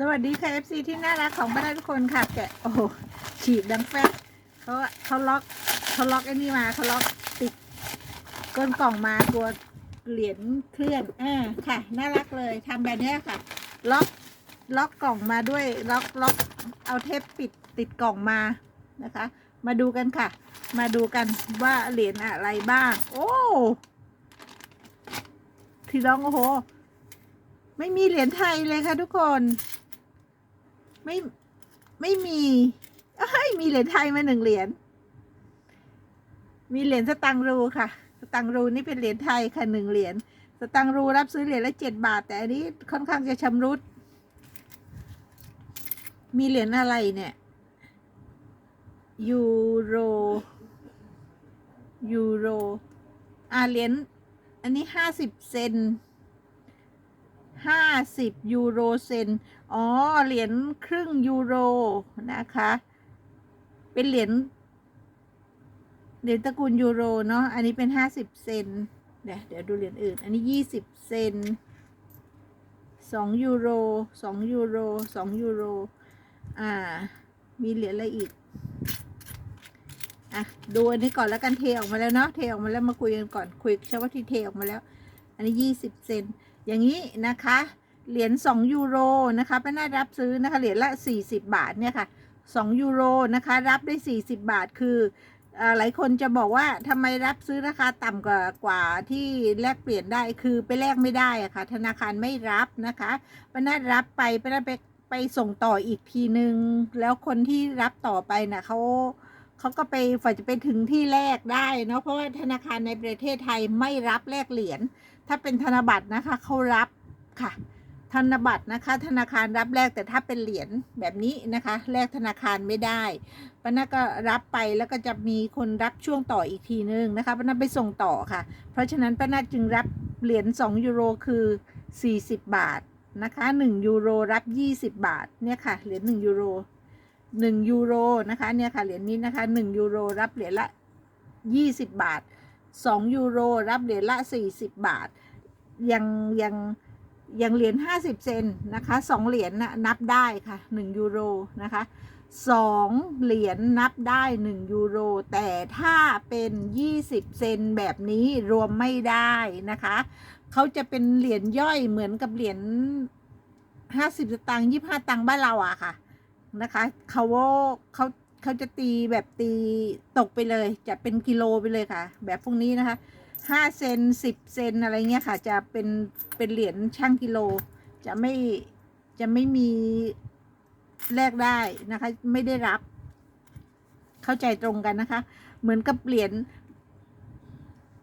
สวัสดีค่ะ FC ที่น่ารักของบ้านทุกคนค่ะแกะโอ้ฉีดดังแฟบเขาเขาล็อกเขาล็อกไอ้นี่มาเขาล็อกติดก้นกล่องมากลัวเหรียญเคลื่อนอ่าค่ะน่ารักเลยทำแบบนี้ค่ะ ล็อกล็อกกล่องมาด้วยล็อกล็อกเอาเทปปิดติดกล่องมานะคะ มาดูกันค่ะ มาดูกันว่าเหรียญอะไรบ้าง โอ้ที่ร้องโอ้โห ไม่มีเหรียญไทยเลยค่ะทุกคน ไม่ไม่มีเอ้ยมีเหรียญไทยมาหนึ่งเหรียญ มีเหรียญสตังรูค่ะ สตังรูนี่เป็นเหรียญไทยค่ะหนึ่งเหรียญ สตังรูรับซื้อเหรียญละเจ็ดบาท แต่อันนี้ค่อนข้างจะชำรุด มีเหรียญอะไรเนี่ย ยูโร ยูโร อ่าเหรียญ อันนี้ห้าสิบเซนห้าสิบยูโรเซน อ๋อ เหรียญครึ่งยูโรนะคะ เป็นเหรียญ เหรียญตระกูลยูโรเนาะ อันนี้เป็นห้าสิบเซน เดี๋ยวเดี๋ยวดูเหรียญอื่น อันนี้ยี่สิบเซนสองยูโรสองยูโรสองยูโร อ่า มีเหรียญอะไรอีก อะ ดูอันนี้ก่อนแล้วกันเทออกมาแล้วเนาะ เทออกมาแล้วมาคุยกันก่อน คุยเฉพาะที่เทออกมาแล้ว อันนี้ยี่สิบเซน อย่างนี้นะคะ เหรียญ2ยูโรนะคะป้าน่ารับซื้อนะคะเหรียญละ 40 บาทเนี่ยค่ะ2ยูโรนะคะรับได้ 40 บาทคืออหลายคนจะบอกว่าทำไมรับซื้อราคาต่ำกว่ากว่าที่แลกเปลี่ยนได้คือไปแลกไม่ได้อะค่ะ ธนาคารไม่รับนะคะป้าน่ารับไปป้าน่าไปไปส่งต่ออีกทีนึง แล้วคนที่รับต่อไปน่ะเขาเขาก็ไปฝ่าจะไปถึงที่แลกได้เนาะเพราะว่าธนาคารในประเทศไทยไม่รับแลกเหรียญถ้าเป็นธนบัตรนะคะเขารับค่ะ ธนบัตรนะคะ ธนาคารรับแลกแต่ถ้าเป็นเหรียญแบบนี้นะคะแลกธนาคารไม่ได้ป้านาก็รับไปแล้วก็จะมีคนรับช่วงต่ออีกทีนึงนะคะป้านาไปส่งต่อค่ะ เพราะฉะนั้นป้านาจึงรับเหรียญ2ยูโรคือ 40 บาทนะคะ1ยูโรรับ 20 บาทเนี่ยค่ะเหรียญ1ยูโร1ยูโรนะคะเนี่ยค่ะเหรียญนี้นะคะ1ยูโรรับเหรียญละ 20 บาท2ยูโรรับเหรียญละ 40 บาทยังยัง อยังเหรียญ50 เซนนะคะ2เหรียญนะนับได้ค่ะ1ยูโรนะคะ2เหรียญนับได้ 1 ยูโร แต่ถ้าเป็น 20 เซนแบบนี้รวมไม่ได้นะคะเขาจะเป็นเหรียญย่อยเหมือนกับเหรียญ50 สตางค์25 ตังค์บ้านเราอะค่ะนะคะเขาเขาเขาจะตีแบบตีตกไปเลย จะเป็นกิโลไปเลยค่ะ แบบพวกนี้นะคะ ห้าเซนสิบเซนอะไรเงี้ยค่ะ จะเป็นเป็นเหรียญช่างกิโล จะไม่จะไม่มีแลกได้นะคะ ไม่ได้รับ เข้าใจตรงกันนะคะ เหมือนกับเหรียญ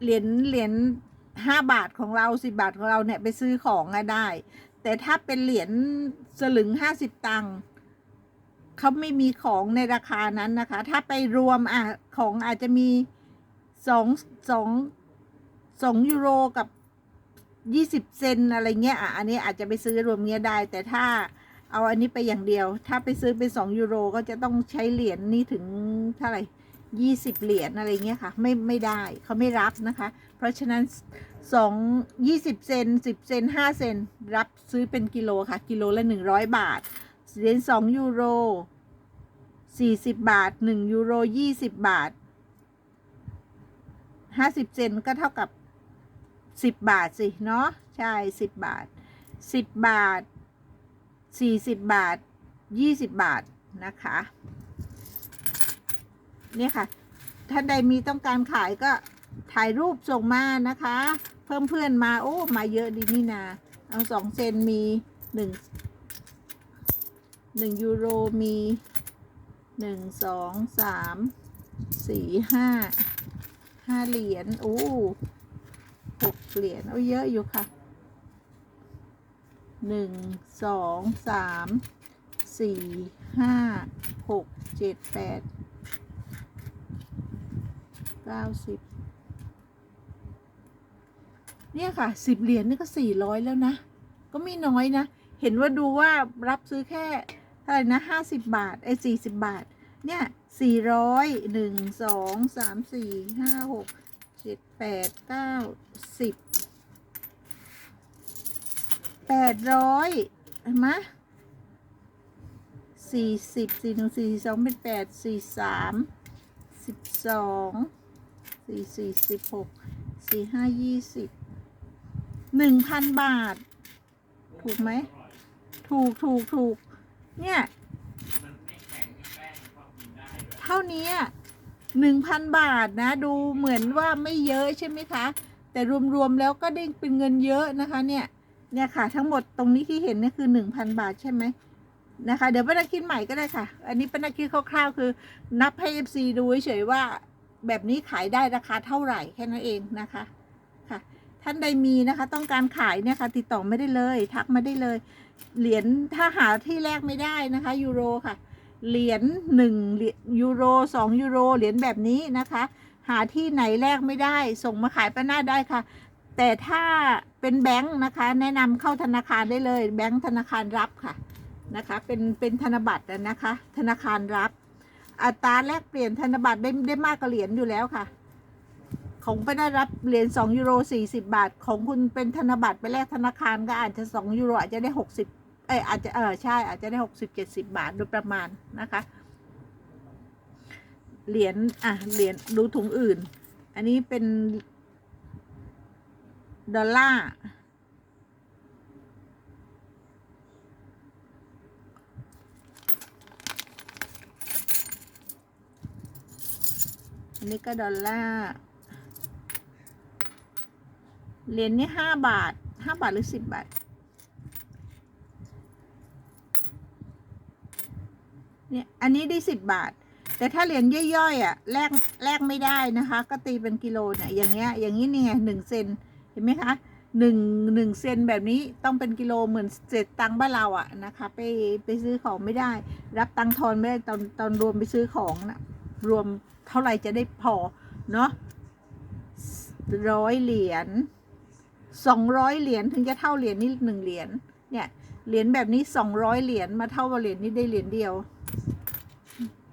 เหรียญเหรียญห้าบาทของเราสิบาทของเราเนี่ยไปซื้อของอะได้ แต่ถ้าเป็นเหรียญสลึงห้าสิบตังค์เขาไม่มีของในราคานั้นนะคะ ถ้าไปรวมอะของอาจจะมีสองสอง สองยูโรกับยี่สิบเซนอะไรเงี้ยอะอันนี้อาจจะไปซื้อรวมเงี้ยได้ แต่ถ้าเอาอันนี้ไปอย่างเดียว ถ้าไปซื้อเป็นสองยูโรก็จะต้องใช้เหรียญนี้ถึงเท่าไหร่ยี่สิบเหรียญอะไรเงี้ยค่ะ ไม่ไม่ได้เขาไม่รับนะคะ เพราะฉะนั้นสองยี่สิบเซนสิบเซนห้าเซนรับซื้อเป็นกิโลค่ะ กิโลละหนึ่งร้อยบาทเหรียญสองยูโรสี่สิบบาทหนึ่งยูโรยี่สิบบาทห้าสิบเซนก็เท่ากับ สิบบาทสิเนาะใช่สิบบาทสิบบาทสี่สิบบาทยี่สิบบาทนะคะเนี่ยค่ะท่านใดมีต้องการขายก็ถ่ายรูปส่งมานะคะ เพิ่มเพื่อนมาโอ้มาเยอะดีนี่นาเอาสองเซนมีหนึ่งหนึ่งยูโรมีหนึ่งสองสามสี่ห้าห้าเหรียญโอ้ หกเหรียญเอาเยอะอยู่ค่ะหนึ่งสองสามสี่ห้าหกเจ็ดแปดเก้าสิบเนี่ยค่ะสิบเหรียญนี่ก็สี่ร้อยแล้วนะ ก็ไม่น้อยนะ เห็นว่าดูว่ารับซื้อแค่เท่าไหร่นะห้าสิบบาทไอ้สี่สิบบาท เนี่ยสี่ร้อยหนึ่งสองสามสี่ห้าหก แปดเก้าสิบแปดร้อยเห็นไหมแปดร้อยหนึ่งสองสามสี่ห้าหกเจ็ดแปดเก้าสิบแปดร้อยเห็นไหมแปดร้อยหนึ่งสองสามสี่ห้าหกเจ็ดแปดเก้าสิบแปดร้อยสี่สิบสี่หนึ่งสี่สองเป็นแปดสี่สามสิบสองสี่สี่สิบหกสี่ห้ายี่สิบหนึ่งพันบาท ถูกไหม ถูกถูกถูกเนี่ย เท่านี้ หนึ่งพันบาทนะ ดูเหมือนว่าไม่เยอะใช่ไหมคะ แต่รวมๆแล้วก็ได้เป็นเงินเยอะนะคะเนี่ยเนี่ยค่ะ ทั้งหมดตรงนี้ที่เห็นเนี่ยคือหนึ่งพันบาทใช่ไหมนะคะ เดี๋ยวป้านักคิดใหม่ก็ได้ค่ะ อันนี้ป้านักคิดคร่าวๆ คือ นับให้เอฟซีดูเฉยๆว่าแบบนี้ขายได้ราคาเท่าไหร่แค่นั้นเองนะคะค่ะ ท่านใดมีนะคะ ต้องการขายเนี่ยค่ะ ติดต่อไม่ได้เลย ทักมาได้เลย เหรียญถ้าหาที่แรกไม่ได้นะคะยูโรค่ะ เหรียญหนึ่งยูโรสองยูโรเหรียญแบบนี้นะคะ หาที่ไหนแลกไม่ได้ ส่งมาขายป้าหน้าได้ค่ะ แต่ถ้าเป็นแบงค์นะคะ แนะนำเข้าธนาคารได้เลย แบงค์ธนาคารรับค่ะนะคะ เป็นเป็นธนบัตรนะคะ ธนาคารรับ อัตราแลกเปลี่ยนธนบัตรได้ได้มากกว่าเหรียญอยู่แล้วค่ะ ของป้าหน้ารับเหรียญ2ยูโร40 บาท ของคุณเป็นธนบัตรไปแลกธนาคารก็อาจจะ2ยูโรอาจจะได้ 60 ออาจจะเออใช่อาจจะได้60 70บาทโดยประมาณนะคะ เหรียญอะเหรียญดูถุงอื่น อันนี้เป็นดอลลาร์อันนี้ก็ดอลลาร์ เหรียญนี่ห้าบาทห้าบาทหรือสิบบาท เนี่ยอันนี้ได้สิบบาท แต่ถ้าเหรียญย่อยๆอะแลกแลกไม่ได้นะคะ ก็ตีเป็นกิโลเนี่ยอย่างเงี้ยอย่างนี้นี่ไงหนึ่งเซนเห็นไหมคะหนึ่งหนึ่งเซนแบบนี้ต้องเป็นกิโลเหมือนเศษตังค์บ้านเราอะนะคะ ไปไปซื้อของไม่ได้ รับตังค์ทอนไม่ได้ตอนตอนรวมไปซื้อของนะรวมเท่าไหร่จะได้พอเนาะร้อยเหรียญสองร้อยเหรียญถึงจะเท่าเหรียญนี่หนึ่งเหรียญเนี่ยเหรียญแบบนี้สองร้อยเหรียญมาเท่ากับเหรียญนี้ได้เหรียญเดียว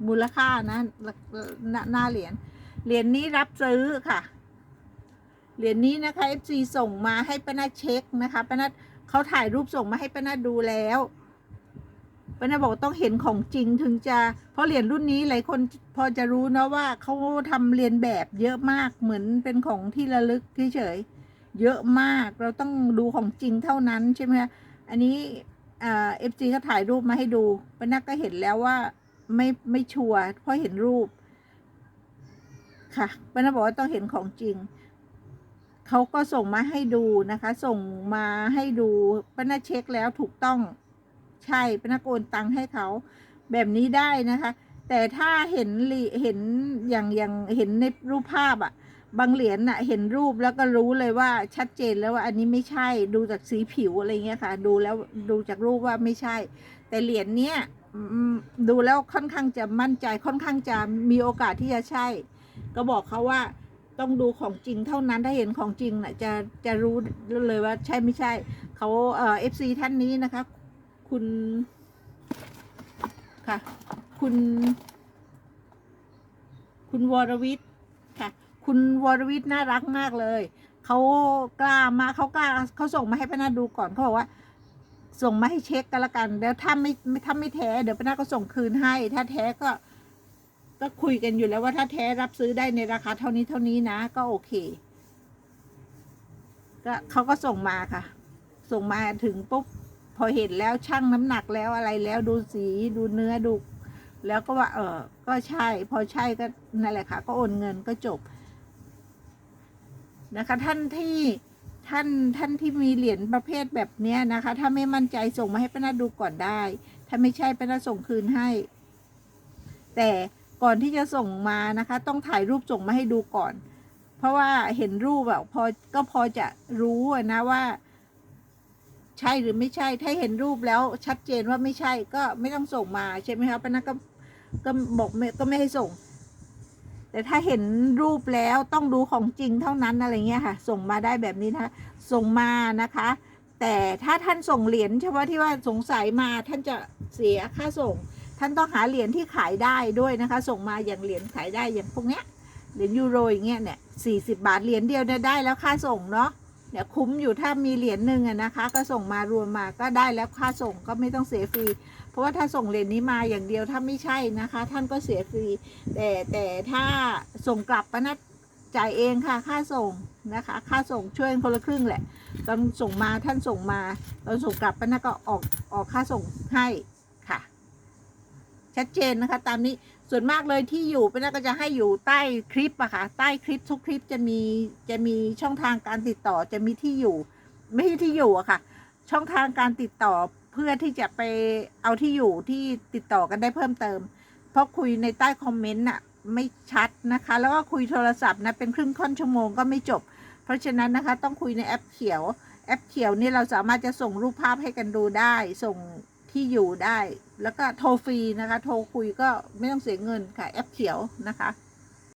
มูลค่านะหน้าหน้าเหรียญเหรียญนี้รับซื้อค่ะ เหรียญนี้นะคะ FC ส่งมาให้ป้านาเช็คนะคะป้านาเขาถ่ายรูปส่งมาให้ป้านาดูแล้วป้านาบอกต้องเห็นของจริงถึงจะ เพราะเหรียญรุ่นนี้หลายคนพอจะรู้นะว่าเขาทำเรียนแบบเยอะมากเหมือนเป็นของที่ระลึกเฉยเยอะมากเราต้องดูของจริงเท่านั้นใช่ไหมคะอันนี้เอฟซีเขาถ่ายรูปมาให้ดูป้านาก็เห็นแล้วว่า ไม่ไม่ชัวร์เพราะเห็นรูป ค่ะป้านาบอกว่าต้องเห็นของจริงเขาก็ส่งมาให้ดูนะคะ ส่งมาให้ดูป้านาเช็คแล้วถูกต้องใช่ป้านาโอนตังค์ให้เขาแบบนี้ได้นะคะ แต่ถ้าเห็นลีเห็นอย่างอย่างเห็นในรูปภาพอะบางเหรียญน่ะเห็นรูปแล้วก็รู้เลยว่าชัดเจนแล้วว่าอันนี้ไม่ใช่ดูจากสีผิวอะไรเงี้ยค่ะ ดูแล้วดูจากรูปว่าไม่ใช่ แต่เหรียญเนี้ย ดูแล้วค่อนข้างจะมั่นใจค่อนข้างจะมีโอกาสที่จะใช่ ก็บอกเขาว่าต้องดูของจริงเท่านั้นถ้าเห็นของจริงน่ะจะจะรู้เลยว่าใช่ไม่ใช่ เขาเอ่อฟซีท่านนี้นะคะ คุณค่ะ คุณ คุณวรวิทย์ค่ะ คุณวรวิทย์น่ารักมากเลย เขากล้ามาเขากล้าเขาส่งมาให้ป้านาดูก่อนเขาบอกว่า ส่งมาให้เช็คกันละกัน แล้วถ้าไม่ถ้าไม่แท้เดี๋ยวป้านาก็ส่งคืนให้ ถ้าแท้ก็ ก็คุยกันอยู่แล้วว่าถ้าแท้รับซื้อได้ในราคาเท่านี้เท่านี้นะ ก็โอเค ก็เขาก็ส่งมาค่ะ ส่งมาถึงปุ๊บพอเห็นแล้วชั่งน้ำหนักแล้วอะไรแล้วดูสีดูเนื้อดูแล้วก็ว่า เออก็ใช่ พอใช่ก็นั่นแหละค่ะ ก็โอนเงินก็จบ นะคะ ท่านที่ ท่านท่านที่มีเหรียญประเภทแบบเนี้ยนะคะ ถ้าไม่มั่นใจส่งมาให้ป้านาดูก่อนได้ ถ้าไม่ใช่ป้านาส่งคืนให้ แต่ก่อนที่จะส่งมานะคะ ต้องถ่ายรูปส่งมาให้ดูก่อน เพราะว่าเห็นรูปแบบพอก็พอจะรู้นะว่า ใช่หรือไม่ใช่ ถ้าเห็นรูปแล้วชัดเจนว่าไม่ใช่ก็ไม่ต้องส่งมาใช่ไหมคะป้านักก็ก็บอกไม่ก็ไม่ให้ส่ง แต่ถ้าเห็นรูปแล้วต้องดูของจริงเท่านั้นอะไรเงี้ยค่ะ ส่งมาได้แบบนี้นะส่งมานะคะ แต่ถ้าท่านส่งเหรียญเฉพาะที่ว่าสงสัยมาท่านจะเสียค่าส่ง ท่านต้องหาเหรียญที่ขายได้ด้วยนะคะ ส่งมาอย่างเหรียญขายได้อย่างพวกเนี้ยเหรียญยูโรอย่างเงี้ยเนี่ยสี่สิบาทเหรียญเดียวเนี่ยได้แล้วค่าส่งเนาะเนี่ยคุ้มอยู่ถ้ามีเหรียญหนึ่งอะนะคะ ก็ส่งมารวมมาก็ได้แล้วค่าส่งก็ไม่ต้องเสียฟรี เพราะว่าถ้าส่งเหรียญนี้มาอย่างเดียวถ้าไม่ใช่นะคะ ท่านก็เสียฟรี แต่แต่ถ้าส่งกลับป้านัดจ่ายเองค่ะค่าส่งนะคะ ค่าส่งช่วยคนละครึ่งแหละ ตอนส่งมาท่านส่งมาตอนส่งกลับป้านัดก็ออกออกค่าส่งให้ค่ะ ชัดเจนนะคะ ตามนี้ส่วนมากเลยที่อยู่ป้านัดก็จะให้อยู่ใต้คลิปอะค่ะใต้คลิปทุกคลิปจะมีจะมีช่องทางการติดต่อจะมีที่อยู่ ไม่ใช่ที่อยู่อะค่ะ ช่องทางการติดต่อ เพื่อที่จะไปเอาที่อยู่ที่ติดต่อกันได้เพิ่มเติม เพราะคุยในใต้คอมเมนต์น่ะไม่ชัดนะคะ แล้วก็คุยโทรศัพท์นะเป็นครึ่งค่อนชั่วโมงก็ไม่จบ เพราะฉะนั้นนะคะต้องคุยในแอปเขียว แอปเขียวนี่เราสามารถจะส่งรูปภาพให้กันดูได้ ส่งที่อยู่ได้ แล้วก็โทรฟรีนะคะ โทรคุยก็ไม่ต้องเสียเงินค่ะแอปเขียวนะคะ